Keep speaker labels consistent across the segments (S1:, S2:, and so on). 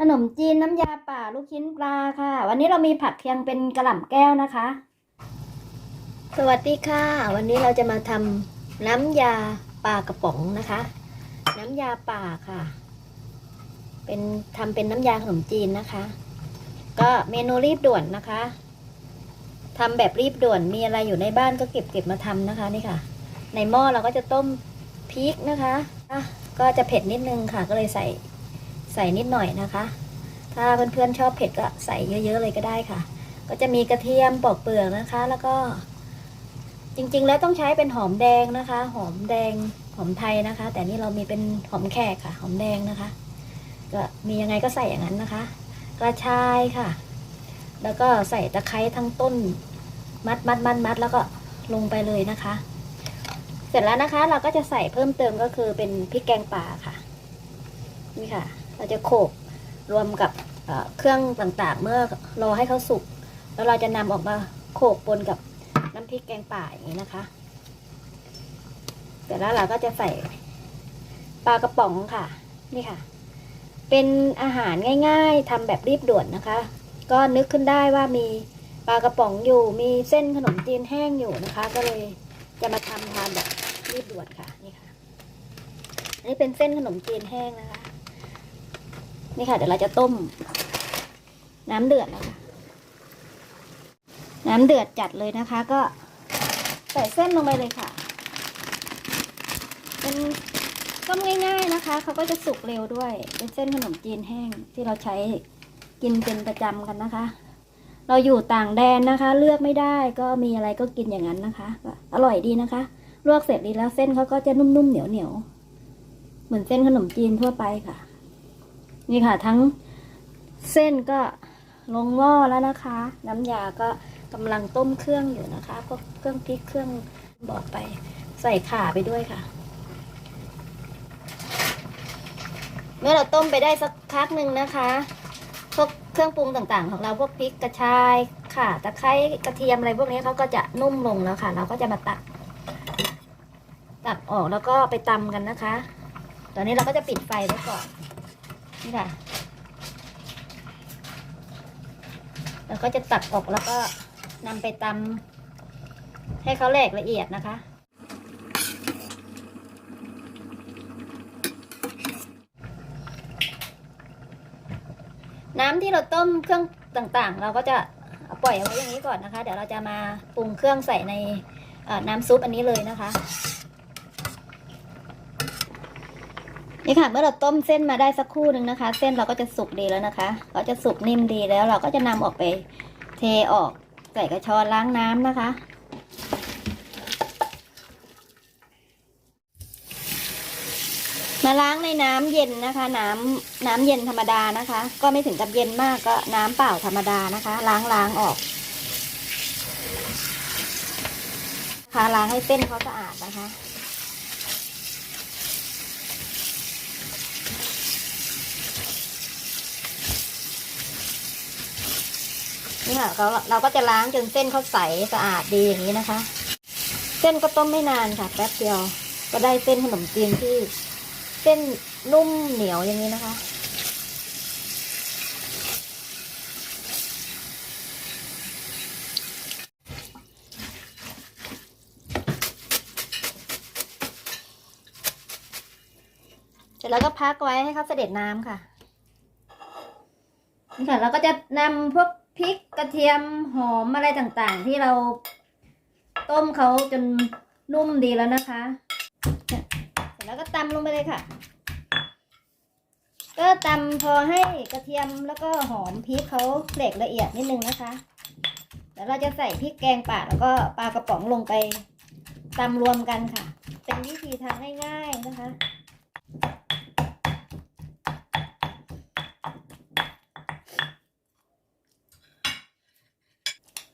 S1: ขนมจีนน้ำยาป่าลูกชิ้นปลาค่ะ วันนี้เรามีผักเคียงเป็นกระหล่ำแก้วนะคะ สวัสดีค่ะ วันนี้เราจะมาทำน้ำยาปลากระป๋องนะคะ น้ำยาป่าค่ะ เป็นทำเป็นน้ำยาขนมจีนนะคะ ก็เมนูรีบด่วนนะคะทำแบบรีบด่วนมีอะไรอยู่ในบ้านก็เก็บเก็บมาทำนะคะนี่ค่ะ ในหม้อเราก็จะต้มพริกนะคะอะก็จะเผ็ดนิดนึงค่ะก็เลยใส่ ใส่นิดหน่อยนะคะ ถ้าเพื่อนๆชอบเผ็ดก็ใส่เยอะๆเลยก็ได้ค่ะ ก็จะมีกระเทียมปอกเปลือกนะคะ แล้วก็ จริงๆ แล้วต้องใช้เป็นหอมแดงนะคะ หอมแดงหอมไทยนะคะ แต่นี่เรามีเป็นหอมแขกค่ะ หอมแดงนะคะ ก็มียังไงก็ใส่อย่างนั้นนะคะ กระชายค่ะ แล้วก็ใส่ตะไคร้ทั้งต้น มัดมัดมัดมัดแล้วก็ลงไปเลยนะคะ เสร็จแล้วนะคะเราก็จะใส่เพิ่มเติมก็คือเป็นพริกแกงป่าค่ะ นี่ค่ะ เราจะโขลกรวมกับเครื่องต่างๆ เมื่อรอให้เขาสุก แล้วเราจะนำออกมาโขลกปนกับน้ำพริกแกงป่าอย่างนี้นะคะเสร็จแล้วเราก็จะใส่ปลากระป๋องค่ะ นี่ค่ะ เป็นอาหารง่ายๆทำแบบรีบด่วนนะคะ ก็นึกขึ้นได้ว่ามีปลากระป๋องอยู่ มีเส้นขนมจีนแห้งอยู่นะคะ ก็เลยจะมาทำทานแบบรีบด่วนค่ะ นี่ค่ะ อันนี้เป็นเส้นขนมจีนแห้งนะคะ นี่ค่ะ เดี๋ยวเราจะต้ม น้ำเดือดนะคะน้ำเดือดจัดเลยนะคะ ก็ใส่เส้นลงไปเลยค่ะ เป็นต้มง่าย ๆนะคะเขาก็จะสุกเร็วด้วย เป็นเส้นขนมจีนแห้งที่เราใช้กินเป็นประจำกันนะคะ เราอยู่ต่างแดนนะคะ เลือกไม่ได้ก็มีอะไรก็กินอย่างนั้นนะคะอร่อยดีนะคะลวกเสร็จดีแล้วเส้นเขาก็จะนุ่มๆเหนียวๆเหมือนเส้นขนมจีนทั่วไปค่ะ นี่ค่ะทั้งเส้นก็ลงหม้อแล้วนะคะ น้ำยาก็กำลังต้มเครื่องอยู่นะคะพวกเครื่องพริกเครื่องบอกไปใส่ข่าไปด้วยค่ะ เมื่อเราต้มไปได้สักพักหนึ่งนะคะพวกเครื่องปรุงต่างๆ ของเราพวกพริกกระชายข่าตะไคร้กระเทียมอะไรพวกนี้เขาก็จะนุ่มลงแล้วค่ะ เราก็จะมาตัก ตักออกแล้วก็ไปตำกันนะคะ ตอนนี้เราก็จะปิดไฟไว้ก่อน นี่ค่ะ แล้วก็จะตักออกแล้วก็นำไปตำให้เขาแหลกละเอียดนะคะ น้ำที่เราต้มเครื่องต่างๆ เราก็จะปล่อยเอาไว้อย่างนี้ก่อนนะคะ เดี๋ยวเราจะมาปรุงเครื่องใส่ในน้ำซุปอันนี้เลยนะคะ นี่ค่ะเมื่อเราต้มเส้นมาได้สักครู่หนึ่งนะคะ เส้นเราก็จะสุกดีแล้วนะคะก็จะสุกนิ่มดีแล้วเราก็จะนำออกไปเทออกใส่กระชอนล้างน้ำนะคะ มาล้างในน้ำเย็นนะคะ น้ำน้ำเย็นธรรมดานะคะ ก็ไม่ถึงกับเย็นมากก็น้ำเปล่าธรรมดานะคะ ล้างล้างออกค่ะล้างให้เส้นเขาสะอาดนะคะ นี่ค่ะเราเราก็จะล้างจนเส้นเขาใสสะอาดดีอย่างนี้นะคะ เส้นก็ต้มไม่นานค่ะ แป๊บเดียว ก็ได้เส้นขนมจีนที่ เส้นนุ่มเหนียวอย่างนี้นะคะเสร็จแล้วก็พักไว้ให้เขาเสด็จน้ำค่ะ นี่ค่ะเราก็จะนำพวก พริกกระเทียมหอมอะไรต่างๆ ที่เราต้มเขาจนนุ่มดีแล้วนะคะ เสร็จแล้วก็ตำลงไปเลยค่ะ ก็ตำพอให้กระเทียมแล้วก็หอมพริกเขาเหลกละเอียดนิดนึงนะคะแล้วเราจะใส่พริกแกงป่าแล้วก็ปลากระป๋องลงไปตำรวมกันค่ะ เป็นวิธีทำง่ายๆนะคะ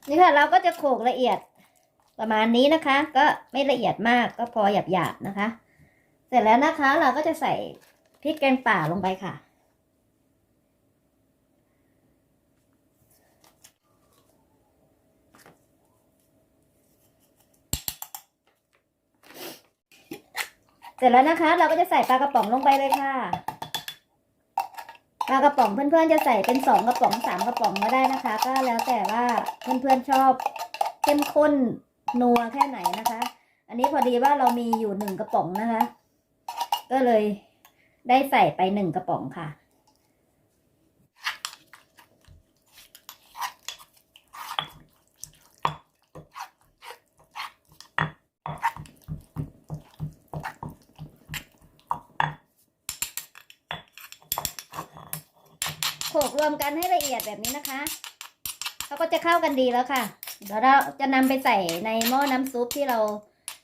S1: นี่ค่ะเราก็จะโขลกละเอียดประมาณนี้นะคะ ก็ไม่ละเอียดมากก็พอหยาบๆนะคะ เสร็จแล้วนะคะเราก็จะใส่พริกแกงป่าลงไปค่ะ เสร็จแล้วนะคะ เราก็จะใส่ปลากระป๋องลงไปเลยค่ะากระป๋องเพื่อนๆจะใส่เป็นสองกระป๋องสามกระป๋องก็ได้นะคะ ก็แล้วแต่ว่าเพื่อนๆชอบเข้มข้นนัวแค่ไหนนะคะ อันนี้พอดีว่าเรามีอยู่หนึ่งกระป๋องนะคะ ก็เลยได้ใส่ไปหนึ่งกระป๋องค่ะ โขลกรวมกันให้ละเอียดแบบนี้นะคะเขาก็จะเข้ากันดีแล้วค่ะ เดี๋ยวเราจะนำไปใส่ในหม้อน้ำซุปที่เรา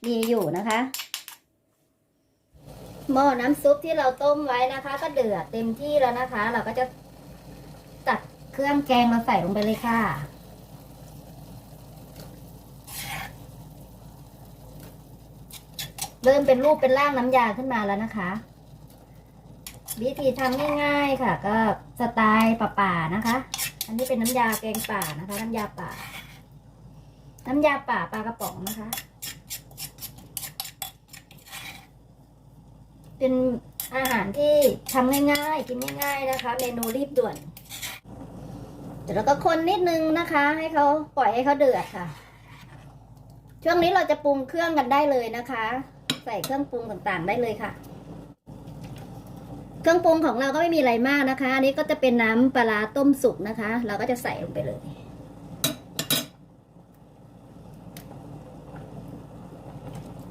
S1: มีอยู่นะคะ หม้อน้ำซุปที่เราต้มไว้นะคะ ก็เดือดเต็มที่แล้วนะคะ เราก็จะตักเครื่องแกงมาใส่ลงไปเลยค่ะเริ่มเป็นรูปเป็นร่างน้ำยาขึ้นมาแล้วนะคะ วิธีทำง่ายๆค่ะ ก็สไตล์ป่าๆนะคะ อันนี้เป็นน้ำยาแกงป่านะคะ น้ำยาป่า น้ำยาป่าปลากระป๋องนะคะ เป็นอาหารที่ทำง่ายๆ กินง่าย ๆนะคะ เมนูรีบด่วนเดี๋ยวเราก็คนนิดนึงนะคะ ให้เขาปล่อยให้เขาเดือดค่ะ ช่วงนี้เราจะปรุงเครื่องกันได้เลยนะคะ ใส่เครื่องปรุงต่างๆได้เลยค่ะ เครื่องปรุงของเราก็ไม่มีอะไรมากนะคะ อันนี้ก็จะเป็นน้ำปลาต้มสุกนะคะ เราก็จะใส่ลงไปเลย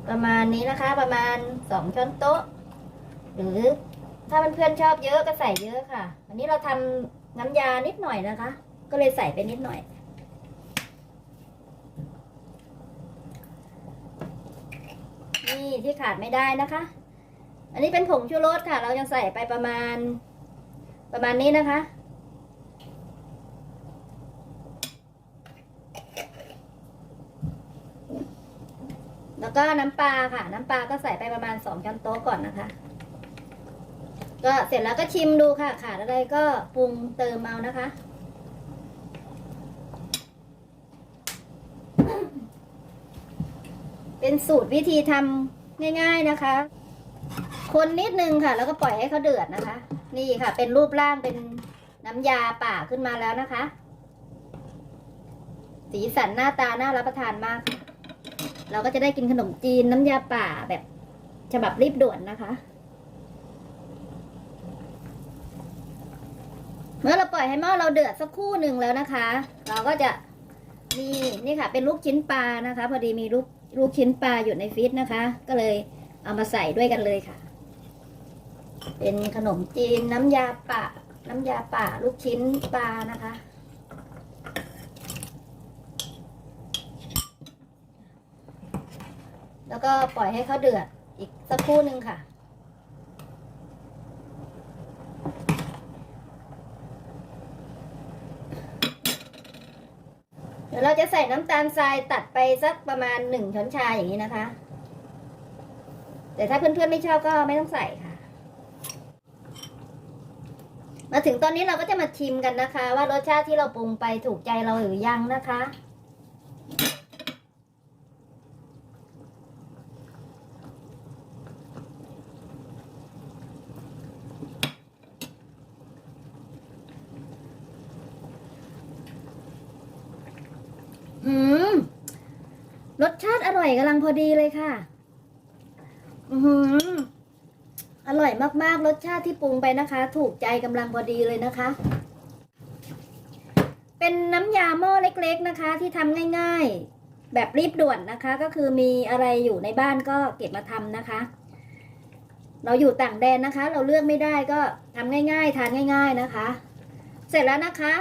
S1: ประมาณนี้นะคะ ประมาณสองช้อนโต๊ะ หรือถ้าเพื่อนๆชอบเยอะก็ใส่เยอะค่ะอันนี้เราทำน้ำยานิดหน่อยนะคะ ก็เลยใส่ไปนิดหน่อยนี่ที่ขาดไม่ได้นะคะ อันนี้เป็นผงชูรสค่ะ เราจะใส่ไปประมาณ ประมาณนี้นะคะ แล้วก็น้ำปลาค่ะ น้ำปลาก็ใส่ไปประมาณสองช้อนโต๊ะก่อนนะคะ ก็เสร็จแล้วก็ชิมดูค่ะ ขาดอะไรก็ปรุงเติมเอานะคะเป็นสูตรวิธีทำง่าย ๆ นะคะ คนนิดนึงค่ะ แล้วก็ปล่อยให้เขาเดือดนะคะ นี่ค่ะ เป็นรูปร่างเป็นน้ำยาป่าขึ้นมาแล้วนะคะ สีสันหน้าตาน่ารับประทานมาก เราก็จะได้กินขนมจีนน้ำยาป่าแบบฉบับรีบด่วนนะคะ เมื่อเราปล่อยให้หม้อเราเดือดสักครู่หนึ่งแล้วนะคะ เราก็จะนี่นี่ค่ะ เป็นลูกชิ้นปลานะคะ พอดีมีลูกลูกชิ้นปลาอยู่ในฟรีซนะคะ ก็เลยเอามาใส่ด้วยกันเลยค่ะ เป็นขนมจีนน้ำยาป่าน้ำยาป่าลูกชิ้นปลานะคะ แล้วก็ปล่อยให้เขาเดือดอีกสักครู่หนึ่งค่ะเดี๋ยวเราจะใส่น้ำตาลทรายตัดไปสักประมาณหนึ่งช้อนชาอย่างนี้นะคะ แต่ถ้าเพื่อนๆไม่ชอบก็ไม่ต้องใส่ค่ะ มาถึงตอนนี้เราก็จะมาชิมกันนะคะ ว่ารสชาติที่เราปรุงไปถูกใจเราหรือยังนะคะ อืม รสชาติอร่อยกำลังพอดีเลยค่ะ อือหื อร่อยมากๆ รสชาติที่ปรุงไปนะคะ ถูกใจกำลังพอดีเลยนะคะ เป็นน้ำยาหม้อเล็กๆนะคะ ที่ทำง่ายๆ แบบรีบด่วนนะคะ ก็คือมีอะไรอยู่ในบ้านก็เก็บมาทำนะคะ เราอยู่ต่างแดนนะคะ เราเลือกไม่ได้ก็ทำง่าย ๆ ทานง่าย ๆนะคะ เสร็จแล้วนะคะ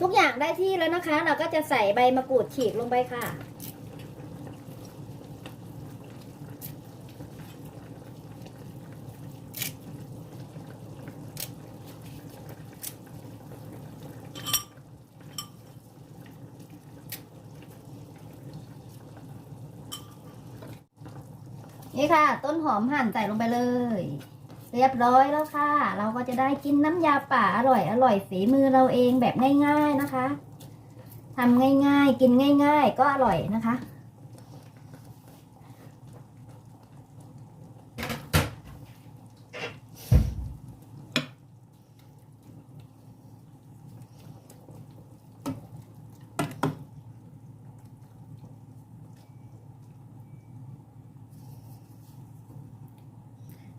S1: ทุกอย่างได้ที่แล้วนะคะ เราก็จะใส่ใบมะกรูดฉีกลงไปค่ะ ค่ะ ต้นหอมหั่นใส่ลงไปเลย เรียบร้อยแล้วค่ะ เราก็จะได้กินน้ำยาป่าอร่อยอร่อยฝีมือเราเองแบบง่าย ๆนะคะทำง่าย ๆ กินง่าย ๆ ก็อร่อยนะคะ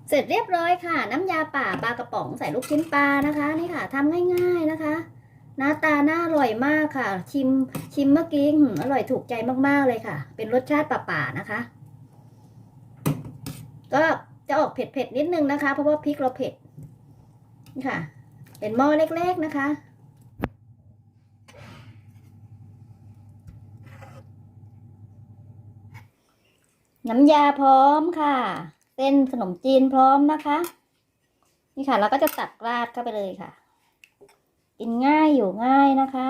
S1: เสร็จเรียบร้อยค่ะ น้ำยาป่าปลากระป๋องใส่ลูกชิ้นปลานะคะ นี่ค่ะทำง่ายๆนะคะ หน้าตาน่าอร่อยมากค่ะ ชิมชิมเมื่อกี้อร่อยถูกใจมากๆเลยค่ะ เป็นรสชาติป่าๆนะคะ ก็จะออกเผ็ดๆนิดนึงนะคะ เพราะว่าพริกเราเผ็ดนี่ค่ะ เป็นหม้อเล็กๆนะคะ น้ำยาพร้อมค่ะ เส้นขนมจีนพร้อมนะคะ นี่ค่ะ เราก็จะตักราดเข้าไปเลยค่ะ กินง่ายอยู่ง่ายนะคะ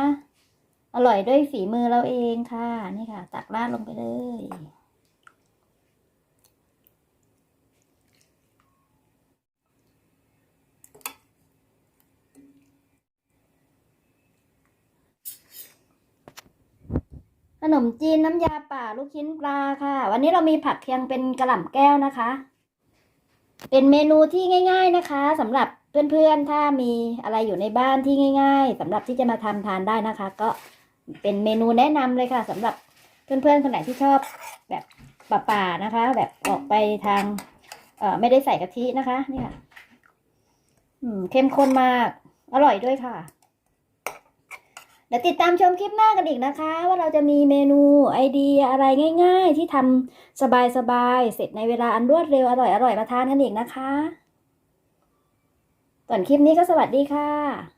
S1: อร่อยด้วยฝีมือเราเองค่ะ นี่ค่ะ ตักราดลงไปเลยขนมจีนน้ำยาป่าลูกชิ้นปลาค่ะ วันนี้เรามีผักเคียงเป็นกระหล่ำแก้วนะคะ เป็นเมนูที่ง่าย ๆนะคะสำหรับเพื่อนๆ ถ้ามีอะไรอยู่ในบ้านที่ง่าย ๆสำหรับที่จะมาทำทานได้นะคะ ก็เป็นเมนูแนะนำเลยค่ะสำหรับเพื่อนๆ คนไหนที่ชอบแบบป่าๆนะคะ แบบออกไปทาง เอ่อไม่ได้ใส่กะทินะคะ นี่ค่ะ อืมเข้มข้นมาก อร่อยด้วยค่ะ เดี๋ยวติดตามชมคลิปหน้ากันอีกนะคะ ว่าเราจะมีเมนูไอเดียอะไรง่าย ๆ ที่ทำสบายๆเสร็จในเวลาอันรวดเร็วอร่อยๆมาทานกันอีกนะคะก่อนคลิปนี้ก็สวัสดีค่ะ